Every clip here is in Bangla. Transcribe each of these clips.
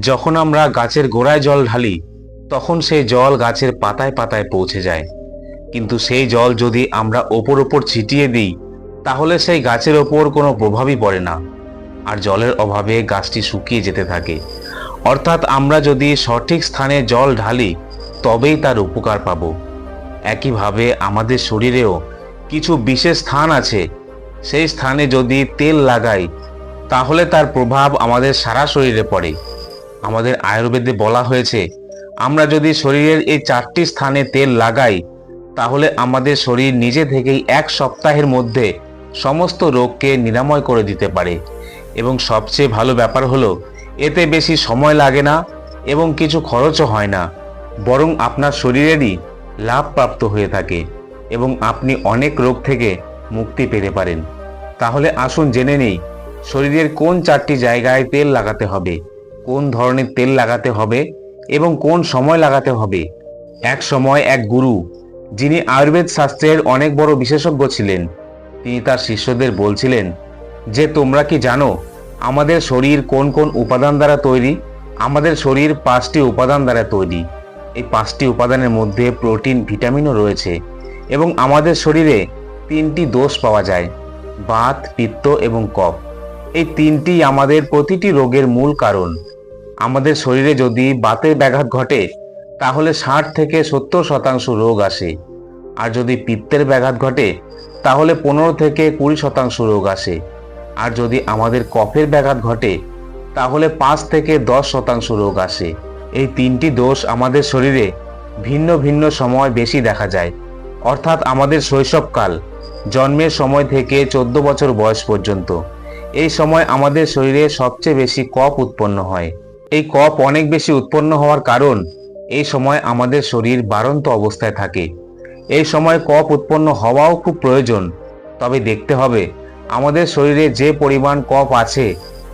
যখন আমরা গাছের গোড়ায় জল ঢালি, তখন সেই জল গাছের পাতায় পাতায় পৌঁছে যায়। কিন্তু সেই জল যদি আমরা ওপর ওপর ছিটিয়ে দিই, তাহলে সেই গাছের ওপর কোনো প্রভাবই পড়ে না। আর জলের অভাবে গাছটি শুকিয়ে যেতে থাকে। অর্থাৎ আমরা যদি সঠিক স্থানে জল ঢালি, তবেই তার উপকার পাব। একইভাবে আমাদের শরীরেও কিছু বিশেষ স্থান আছে। সেই স্থানে যদি তেল লাগাই, তাহলে তার প্রভাব আমাদের সারা শরীরে পড়ে। আমাদের আয়ুর্বেদে বলা হয়েছে, আমরা যদি শরীরের এই চারটি স্থানে তেল লাগাই, তাহলে আমাদের শরীর নিজে থেকেই এক সপ্তাহের মধ্যে সমস্ত রোগকে নিরাময় করে দিতে পারে। এবং সবচেয়ে ভালো ব্যাপার হলো, এতে বেশি সময় লাগে না এবং কিছু খরচও হয় না, বরং আপনার শরীরেরই লাভপ্রাপ্ত হয়ে থাকে এবং আপনি অনেক রোগ থেকে মুক্তি পেতে পারেন। তাহলে আসুন জেনে নেই, শরীরের কোন চারটি জায়গায় তেল লাগাতে হবে। কোন ধরনের তেল লাগাতে হবে এবং কোন সময় লাগাতে হবে। এক সময় এক গুরু, যিনি আয়ুর্বেদ শাস্ত্রের অনেক বড় বিশেষজ্ঞ ছিলেন। তিনি তার শিষ্যদের বলছিলেন যে, তোমরা কি জানো, আমাদের শরীর কোন কোন উপাদান দ্বারা তৈরি? আমাদের শরীর পাঁচটি উপাদান দ্বারা তৈরি। এই পাঁচটি উপাদানের মধ্যে প্রোটিন, ভিটামিনও রয়েছে এবং আমাদের শরীরে তিনটি দোষ পাওয়া যায়, বাত, পিত্ত এবং কফ। এই তিনটি আমাদের প্রতিটি রোগের মূল কারণ। আমাদের শরীরে যদি বাতের ব্যাঘাত ঘটে, তাহলে ষাট থেকে সত্তর শতাংশ রোগ আসে। আর যদি পিত্তের ব্যাঘাত ঘটে, তাহলে পনেরো থেকে কুড়ি শতাংশ রোগ আসে। আর যদি আমাদের কফের ব্যাঘাত ঘটে, তাহলে পাঁচ থেকে দশ শতাংশ রোগ আসে। এই তিনটি দোষ আমাদের শরীরে ভিন্ন ভিন্ন সময় বেশি দেখা যায়। অর্থাৎ আমাদের শৈশবকাল, জন্মের সময় থেকে চোদ্দ বছর বয়স পর্যন্ত। এই সময় আমাদের শরীরে সবচেয়ে বেশি কফ উৎপন্ন হয়। এই কফ অনেক বেশি উৎপন্ন হওয়ার কারণ এই সময় আমাদের শরীর বাড়ন্ত অবস্থায় থাকে। এই সময় কফ উৎপন্ন হওয়াও খুব প্রয়োজন। তবে দেখতে হবে, আমাদের শরীরে যে পরিমাণ কফ আছে,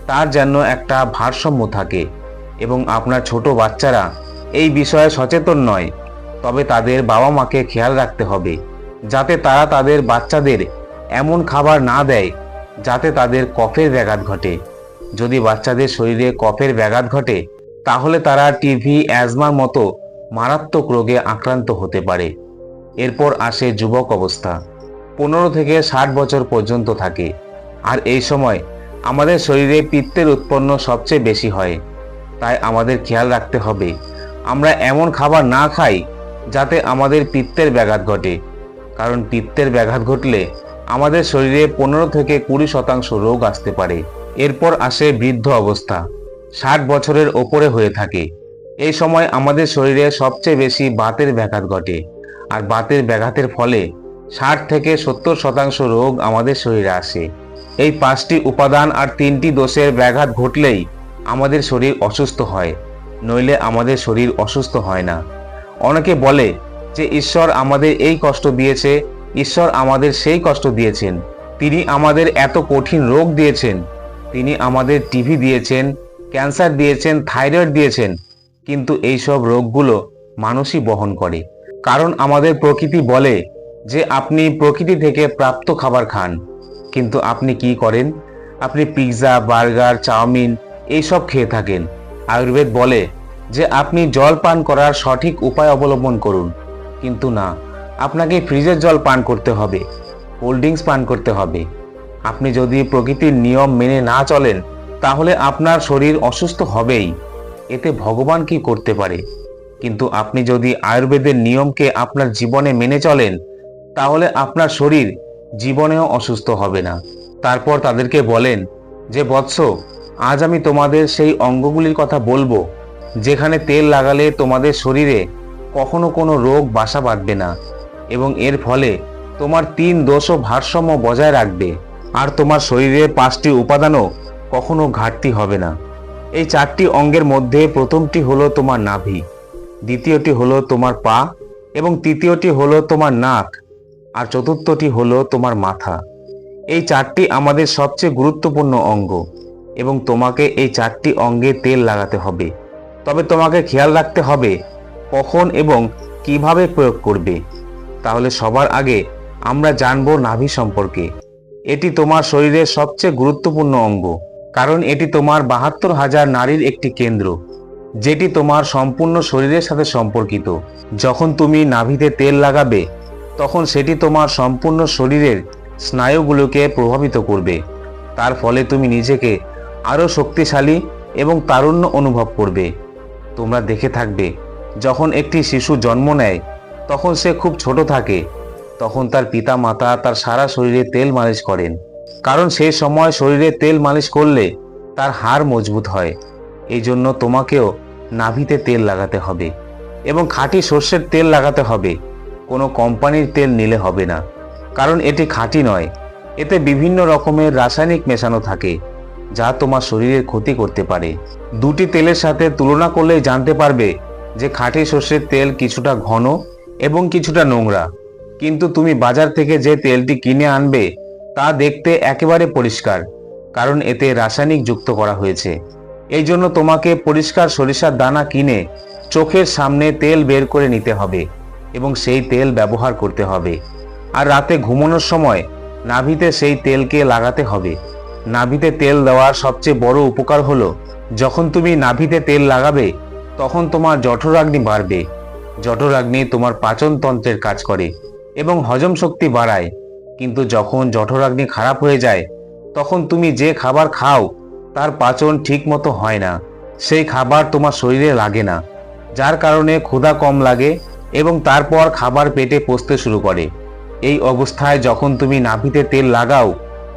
তার যেন একটা ভারসাম্য থাকে এবং আপনার ছোট বাচ্চারা এই বিষয়ে সচেতন নয়। তবে তাদের বাবা মাকে খেয়াল রাখতে হবে, যাতে তারা তাদের বাচ্চাদের এমন খাবার না দেয়, যাতে তাদের কফের ব্যাঘাত ঘটে। যদি বাচ্চাদের শরীরে কফের ব্যাঘাত ঘটে, তাহলে তারা টিভি অ্যাজমার মতো মারাত্মক রোগে আক্রান্ত হতে পারে। এরপর আসে যুবক অবস্থা। পনেরো থেকে ষাট বছর পর্যন্ত থাকে। আর এই সময় আমাদের শরীরে পিত্তের উৎপন্ন সবচেয়ে বেশি হয়। তাই আমাদের খেয়াল রাখতে হবে। আমরা এমন খাবার না খাই যাতে আমাদের পিত্তের ব্যাঘাত ঘটে। কারণ পিত্তের ব্যাঘাত ঘটলে আমাদের শরীরে পনেরো থেকে কুড়ি শতাংশ রোগ আসতে পারে। এরপর আসে বৃদ্ধ অবস্থা। ষাট বছরের ওপরে হয়ে থাকে। এই সময় আমাদের শরীরে সবচেয়ে বেশি বাতের ব্যাঘাত ঘটে। আর বাতের ব্যাঘাতের ফলে ষাট থেকে সত্তর শতাংশ রোগ আমাদের শরীরে আসে। এই পাঁচটি উপাদান আর তিনটি দোষের ব্যাঘাত ঘটলেই আমাদের শরীর অসুস্থ হয়, নইলে আমাদের শরীর অসুস্থ হয় না। অনেকে বলে যে, ঈশ্বর আমাদের এই কষ্ট দিয়েছে, ঈশ্বর আমাদের সেই কষ্ট দিয়েছেন। তিনি আমাদের এত কঠিন রোগ দিয়েছেন। তিনি আমাদের টিভি দিয়েছেন ক্যান্সার দিয়েছেন থাইরয়েড দিয়েছেন। কিন্তু এই সব রোগগুলো মানুষই বহন করে। কারণ আমাদের প্রকৃতি বলে যে আপনি প্রকৃতি থেকে প্রাপ্ত খাবার খান। কিন্তু আপনি কি করেন? আপনি পিৎজা বার্গার চাউমিন এইসব খেয়ে থাকেন। আয়ুর্বেদ বলে যে আপনি জল পান করার সঠিক উপায় অবলম্বন করুন। কিন্তু না, আপনাকে ফ্রিজের জল পান করতে হবে কোল্ড ড্রিঙ্কস পান করতে হবে। আপনি যদি প্রকৃতির নিয়ম মেনে না চলেন, তাহলে আপনার শরীর অসুস্থ হবেই। এতে ভগবান কি করতে পারে? কিন্তু আপনি যদি আয়ুর্বেদের নিয়মকে আপনার জীবনে মেনে চলেন, তাহলে আপনার শরীর জীবনেও অসুস্থ হবে না। তারপর তাদেরকে বলেন, যে বৎস, আজ আমি তোমাদের সেই অঙ্গগুলির কথা বলব, যেখানে তেল লাগালে তোমাদের শরীরে কখনো কোনো রোগ বাসা বাঁধবে না, এবং এর ফলে তোমার তিন দোষ ভারসাম্য বজায় রাখবে। আর তোমার শরীরে পাঁচটি উপাদানও কখনো ঘাটতি হবে না। এই চারটি অঙ্গের মধ্যে প্রথমটি হলো তোমার নাভি, দ্বিতীয়টি হলো তোমার পা, এবং তৃতীয়টি হলো তোমার নাক, আর চতুর্থটি হলো তোমার মাথা। এই চারটি আমাদের সবচেয়ে গুরুত্বপূর্ণ অঙ্গ, এবং তোমাকে এই চারটি অঙ্গে তেল লাগাতে হবে। তবে তোমাকে খেয়াল রাখতে হবে কখন এবং কীভাবে প্রয়োগ করবে। তাহলে সবার আগে আমরা জানব নাভি সম্পর্কে। এটি তোমার শরীরের সবচেয়ে গুরুত্বপূর্ণ অঙ্গ, কারণ এটি তোমার বাহাত্তর হাজার নারীর একটি কেন্দ্র, যেটি তোমার সম্পূর্ণ শরীরের সাথে সম্পর্কিত। যখন তুমি নাভিতে তেল লাগাবে, তখন সেটি তোমার সম্পূর্ণ শরীরের স্নায়ুগুলোকে প্রভাবিত করবে। তার ফলে তুমি নিজেকে আরও শক্তিশালী এবং তারুণ্য অনুভব করবে। তোমরা দেখে থাকবে, যখন একটি শিশু জন্ম নেয়, তখন সে খুব ছোট থাকে। তখন তার পিতা মাতা তার সারা শরীরে তেল মালিশ করেন। কারণ সেই সময় শরীরে তেল মালিশ করলে তার হাড় মজবুত হয়। এই জন্য তোমাকেও নাভিতে তেল লাগাতে হবে এবং খাঁটি সর্ষের তেল লাগাতে হবে। কোনো কোম্পানির তেল নিলে হবে না। কারণ এটি খাঁটি নয়। এতে বিভিন্ন রকমের রাসায়নিক মেশানো থাকে, যা তোমার শরীরের ক্ষতি করতে পারে। দুটি তেলের সাথে তুলনা করলেই জানতে পারবে যে খাঁটি সর্ষের তেল কিছুটা ঘন এবং কিছুটা নোংরা। কিন্তু তুমি বাজার থেকে যে তেলটি কিনে আনবে, তা দেখতে একেবারে পরিষ্কার, কারণ এতে রাসায়নিক যুক্ত করা হয়েছে। এই জন্য তোমাকে পরিষ্কার সরিষার দানা কিনে চোখের সামনে তেল বের করে নিতে হবে এবং সেই তেল ব্যবহার করতে হবে। আর রাতে ঘুমানোর সময় নাভিতে সেই তেলকে লাগাতে হবে। নাভিতে তেল দেওয়ার সবচেয়ে বড় উপকার হলো, যখন তুমি নাভিতে তেল লাগাবে, তখন তোমার জঠরাগ্নি বাড়বে। জঠরাগ্নি তোমার পাচনতন্ত্রের কাজ করে। এবং হজম শক্তি বাড়ায়। কিন্তু যখন জঠরাগ্নি খারাপ হয়ে যায়, তখন তুমি যে খাবার খাও, তার পাচন ঠিক মতো হয় না। সেই খাবার তোমার শরীরে লাগে না, যার কারণে ক্ষুধা কম লাগে এবং তারপর খাবার পেটে পচতে শুরু করে। এই অবস্থায় যখন তুমি নাভিতে তেল লাগাও,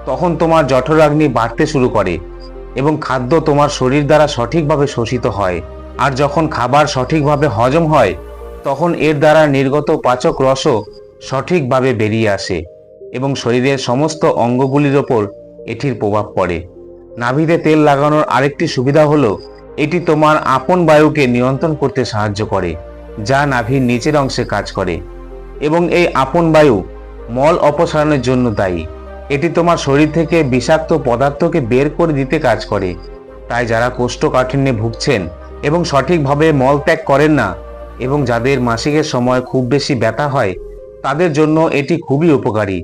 তখন তোমার জঠরাগ্নি বাড়তে শুরু করে এবং খাদ্য তোমার শরীর দ্বারা সঠিকভাবে শোষিত হয়। আর যখন খাবার সঠিকভাবে হজম হয়, তখন এর দ্বারা নির্গত পাচক রসও সঠিকভাবে বেরিয়ে আসে এবং শরীরের সমস্ত অঙ্গগুলির ওপর এটির প্রভাব পড়ে। নাভিতে তেল লাগানোর আরেকটি সুবিধা হলো, এটি তোমার আপন বায়ুকে নিয়ন্ত্রণ করতে সাহায্য করে, যা নাভির নিচের অংশে কাজ করে। এবং এই আপন বায়ু মল অপসারণের জন্য দায়ী। এটি তোমার শরীর থেকে বিষাক্ত পদার্থকে বের করে দিতে কাজ করে। তাই যারা কোষ্ঠকাঠিন্যে ভুগছেন এবং সঠিকভাবে মল ত্যাগ করেন না এবং যাদের মাসিকের সময় খুব বেশি ব্যথা হয় তাদের জন্য এটি খুবই উপকারী।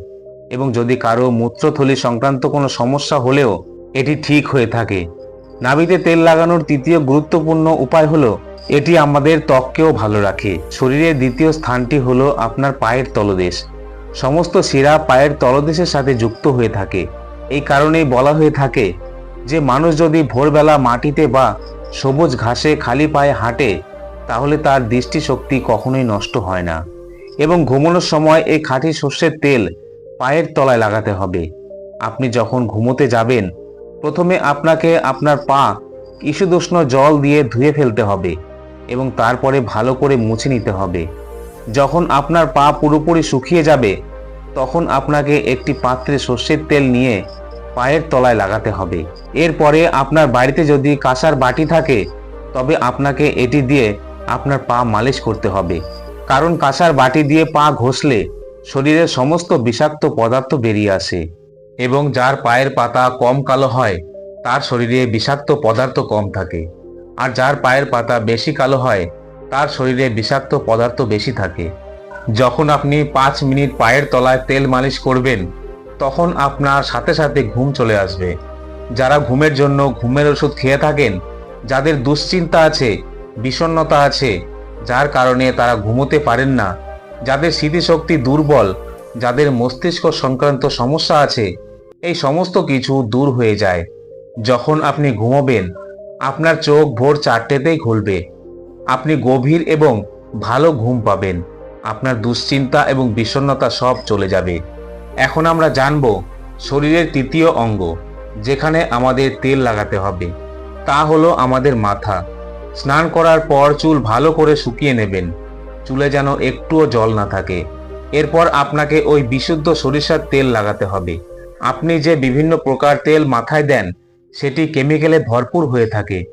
এবং যদি কারও মূত্রথলি সংক্রান্ত কোনো সমস্যা হলেও এটি ঠিক হয়ে থাকে। নাভিতে তেল লাগানোর তৃতীয় গুরুত্বপূর্ণ উপায় হলো, এটি আমাদের ত্বককেও ভালো রাখে। শরীরের দ্বিতীয় স্থানটি হলো আপনার পায়ের তলদেশ। সমস্ত শিরা পায়ের তলদেশের সাথে যুক্ত হয়ে থাকে। এই কারণেই বলা হয়ে থাকে যে, মানুষ যদি ভোরবেলা মাটিতে বা সবুজ ঘাসে খালি পায়ে হাঁটে, তাহলে তার দৃষ্টিশক্তি কখনোই নষ্ট হয় না। এবং ঘুমানোর সময় এই খাঁটি সর্ষের তেল পায়ের তলায় লাগাতে হবে। আপনি যখন ঘুমোতে যাবেন, প্রথমে আপনাকে আপনার পা ইস্যুদুষ্ণ জল দিয়ে ধুয়ে ফেলতে হবে এবং তারপরে ভালো করে মুছে নিতে হবে। যখন আপনার পা পুরোপুরি শুকিয়ে যাবে, তখন আপনাকে একটি পাত্রে সর্ষের তেল নিয়ে পায়ের তলায় লাগাতে হবে। এরপরে আপনার বাড়িতে যদি কাঁসার বাটি থাকে, তবে আপনাকে এটি দিয়ে আপনার পা মালিশ করতে হবে। কারণ কাঁসার বাটি দিয়ে পা ঘষলে শরীরের সমস্ত বিষাক্ত পদার্থ বেরিয়ে আসে এবং যার পায়ের পাতা কম কালো হয়, তার শরীরে বিষাক্ত পদার্থ কম থাকে। আর যার পায়ের পাতা বেশি কালো হয়, তার শরীরে বিষাক্ত পদার্থ বেশি থাকে। যখন আপনি পাঁচ মিনিট পায়ের তলায় তেল মালিশ করবেন, তখন আপনার সাথে সাথে ঘুম চলে আসবে। যারা ঘুমের জন্য ঘুমের ওষুধ খেয়ে থাকেন, যাদের দুশ্চিন্তা আছে, বিষণ্ণতা আছে যার কারণে তারা ঘুমোতে পারেন না। যাদের স্মৃতিশক্তি দুর্বল, যাদের মস্তিষ্ক সংক্রান্ত সমস্যা আছে, এই সমস্ত কিছু দূর হয়ে যায়। যখন আপনি ঘুমোবেন, আপনার চোখ ভোর চারটেতেই খুলবে। আপনি গভীর এবং ভালো ঘুম পাবেন। আপনার দুশ্চিন্তা এবং বিষণ্ণতা সব চলে যাবে। এখন আমরা জানব শরীরের তৃতীয় অঙ্গ, যেখানে আমাদের তেল লাগাতে হবে। তা হলো আমাদের মাথা। স্নান করার পর চুল ভালো করে শুকিয়ে নেবেন। চুলে যেন একটুও জল না থাকে। এরপর আপনাকে ওই বিশুদ্ধ সরিষার তেল লাগাতে হবে। আপনি যে বিভিন্ন প্রকার তেল মাথায় দেন, সেটি কেমিক্যালে ভরপুর হয়ে থাকে।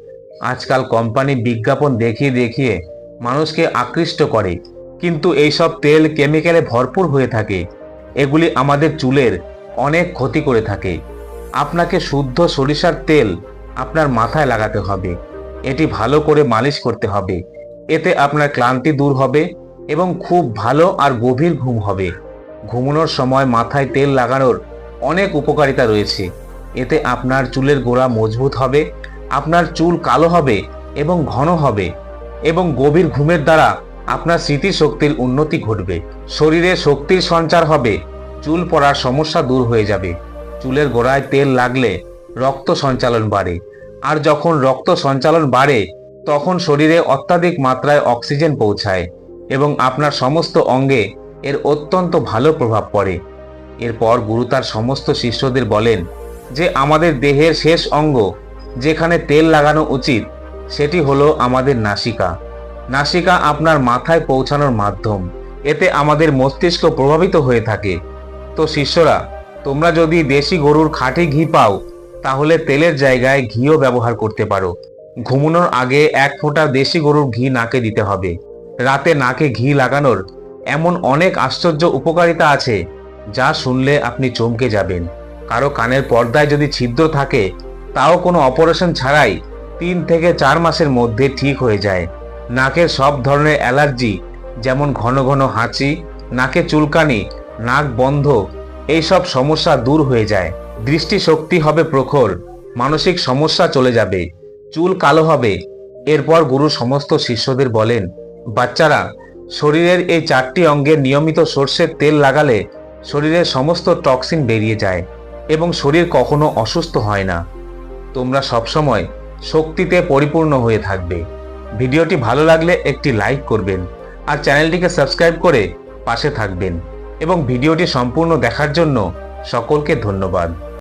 আজকাল কোম্পানি বিজ্ঞাপন দেখিয়ে দেখিয়ে মানুষকে আকৃষ্ট করে। কিন্তু এইসব তেল কেমিক্যালে ভরপুর হয়ে থাকে। এগুলি আমাদের চুলের অনেক ক্ষতি করে থাকে। আপনাকে শুদ্ধ সরিষার তেল আপনার মাথায় লাগাতে হবে। এটি ভালো করে মালিশ করতে হবে। এতে আপনার ক্লান্তি দূর হবে এবং খুব ভালো আর গভীর ঘুম হবে। ঘুমানোর সময় মাথায় তেল লাগানোর অনেক উপকারিতা রয়েছে। এতে আপনার চুলের গোড়া মজবুত হবে, আপনার চুল কালো হবে এবং ঘন হবে এবং গভীর ঘুমের দ্বারা আপনার স্মৃতিশক্তির উন্নতি ঘটবে। শরীরে শক্তির সঞ্চার হবে, চুল পড়ার সমস্যা দূর হয়ে যাবে। চুলের গোড়ায় তেল লাগলে রক্ত সঞ্চালন বাড়ে। আর যখন রক্ত সঞ্চালন বাড়ে, তখন শরীরে অত্যাধিক মাত্রায় অক্সিজেন পৌঁছায় এবং আপনার সমস্ত অঙ্গে এর অত্যন্ত ভালো প্রভাব পড়ে। এরপর গুরু তার সমস্ত শিষ্যদের বলেন যে, আমাদের দেহের শেষ অঙ্গ যেখানে তেল লাগানো উচিত, সেটি হলো আমাদের নাসিকা। নাসিকা আপনার মাথায় পৌঁছানোর মাধ্যম। এতে আমাদের মস্তিষ্ক প্রভাবিত হয়ে থাকে। তো শিষ্যরা, তোমরা যদি দেশি গরুর খাঁটি ঘি পাও তাহলে তেলের জায়গায় ঘিও ব্যবহার করতে পারো। ঘুমানোর আগে এক ফোঁটা দেশি গরুর ঘি নাকে দিতে হবে। রাতে নাকে ঘি লাগানোর এমন অনেক আশ্চর্য উপকারিতা আছে, যা শুনলে আপনি চমকে যাবেন। কারও কানের পর্দায় যদি ছিদ্র থাকে, তাও কোনো অপারেশন ছাড়াই তিন থেকে চার মাসের মধ্যে ঠিক হয়ে যায়। নাকের সব ধরনের অ্যালার্জি, যেমন ঘন ঘন হাঁচি, নাকে চুলকানি, নাক বন্ধ, এইসব সমস্যা দূর হয়ে যায়। দৃষ্টিশক্তি হবে প্রখর, মানসিক সমস্যা চলে যাবে, চুল কালো হবে। এরপর গুরু সমস্ত শিষ্যদের বলেন, বাচ্চারা, শরীরের এই চারটি অঙ্গের নিয়মিত সর্ষের তেল লাগালে শরীরের সমস্ত টক্সিন বেরিয়ে যায় এবং শরীর কখনো অসুস্থ হয় না। তোমরা সবসময় শক্তিতে পরিপূর্ণ হয়ে থাকবে। ভিডিওটি ভালো লাগলে একটি লাইক করবেন আর চ্যানেলটিকে সাবস্ক্রাইব করে পাশে থাকবেন এবং ভিডিওটি সম্পূর্ণ দেখার জন্য সকলকে ধন্যবাদ।